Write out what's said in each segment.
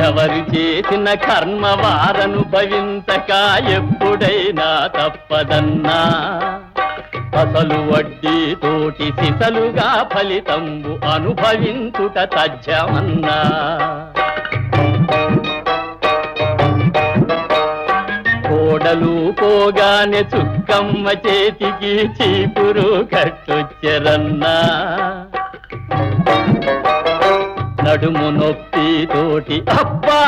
ఎవరు చేసిన కర్మ వారనుభవింతక ఎప్పుడైనా తప్పదన్నా. అసలు వడ్డీ తోటి సిసలుగా ఫలితంబు అనుభవించుట తజ్జమన్నా కోడలు పోగానే చుక్కమ్మ చేతికి చీపురు కట్టొచ్చరన్నా నడుము నొప్పి తోటి అబ్బా!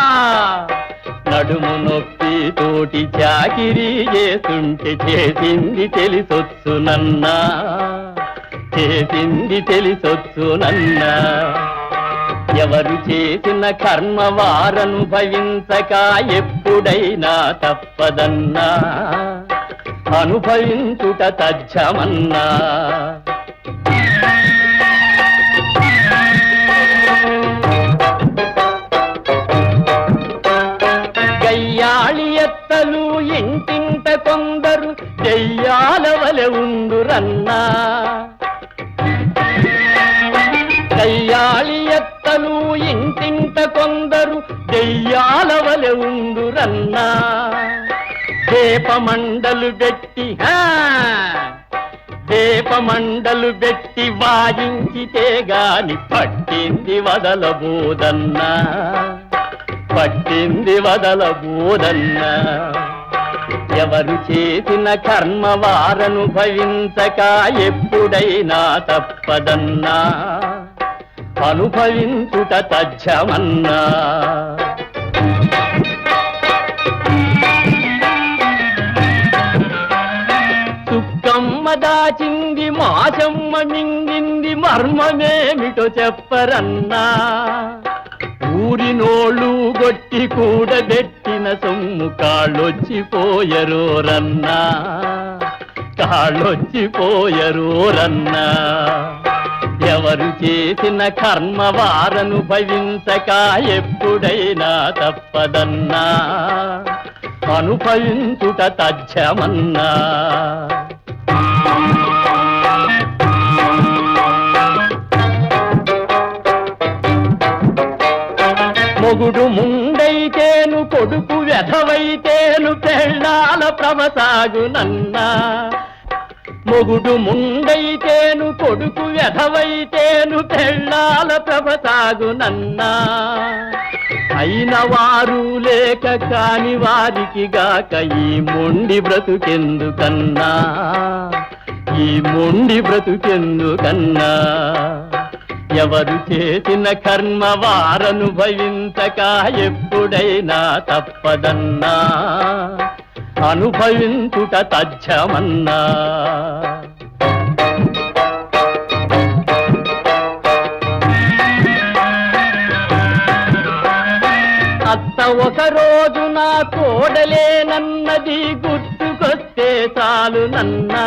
నడుము నొప్పి తోటి చాకిరీ చేస్తుంటే చేసింది తెలిసొచ్చునన్నా చేసింది తెలిసొచ్చునన్నా ఎవరు చేసిన కర్మ వారనుభవించక ఎప్పుడైనా తప్పదన్నా. అనుభవించుట తజ్జమన్నా ఎత్తలు ఇంటింట కొందరు చెయ్యాల వలె ఉండురన్నా. కయ్యాళి ఎత్తలు ఇంటింట కొందరు చెయ్యాల వలె ఉండురన్నా. దీపమండలు పెట్టి దీపమండలు పెట్టి వాయించితే గాని పట్టింది వదలబోదన్నా. పట్టింది వదల వదలబోదన్నా ఎవరు చేసిన కర్మ వారనుభవించక ఎప్పుడైనా తప్పదన్నా. అనుభవించుట తజ్జమన్నా చుక్కమ్మ దాచింది మాచమ్మ మింగింది మర్మమేమిటో చెప్పరన్నా. ఊరినోళ్ళు గొట్టి కూడబెట్టిన సొమ్ము కాళ్ళొచ్చిపోయరోరన్నా కాళ్ళొచ్చిపోయరోరన్నా ఎవరు చేసిన కర్మ వారనుభవించక ఎప్పుడైనా తప్పదన్నా. అనుభవించుట తథ్యమన్నా. కొడుకు వ్యధవైతేను పెళ్ళాల ప్రవసాగునన్నా మొగుడు ముండైతేను కొడుకు వ్యధవైతేను పెళ్ళాల ప్రవసాగునన్నా అయిన వారు లేక కాని వారికి గాక ఈ మొండి బ్రతుకెందుకన్నా? ఈ మొండి బ్రతుకెందుకన్నా? ఎవరు చేసిన కర్మ వారనుభవించక ఎప్పుడైనా తప్పదన్నా. అనుభవించుట తజ్జమన్నా అత్త ఒక రోజు నా కోడలేనన్నది గుర్తుకొస్తే చాలు నన్నా.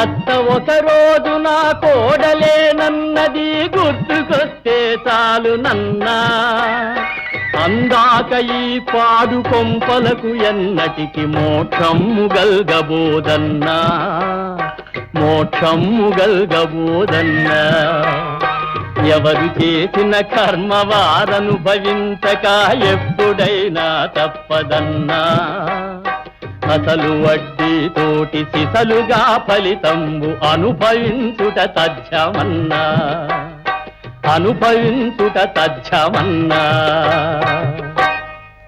అత్త ఒక రోజు నా కోడలేనన్నది గుర్తుకొస్తే చాలు నన్నా. అందాక ఈ పాడు కొంపలకు ఎన్నటికి మోక్షమ్ము గల్గబోదన్నా. మోక్షమ్ము గల్గబోదన్నా. ఎవరు చేసిన కర్మ వారనుభవించక ఎప్పుడైనా తప్పదన్నా. అసలు వడ్డీ తోటి సిసలుగా ఫలితంబు అనుభవించుట తథ్యమన్నా. అనుభవించుట తథ్యమన్నా.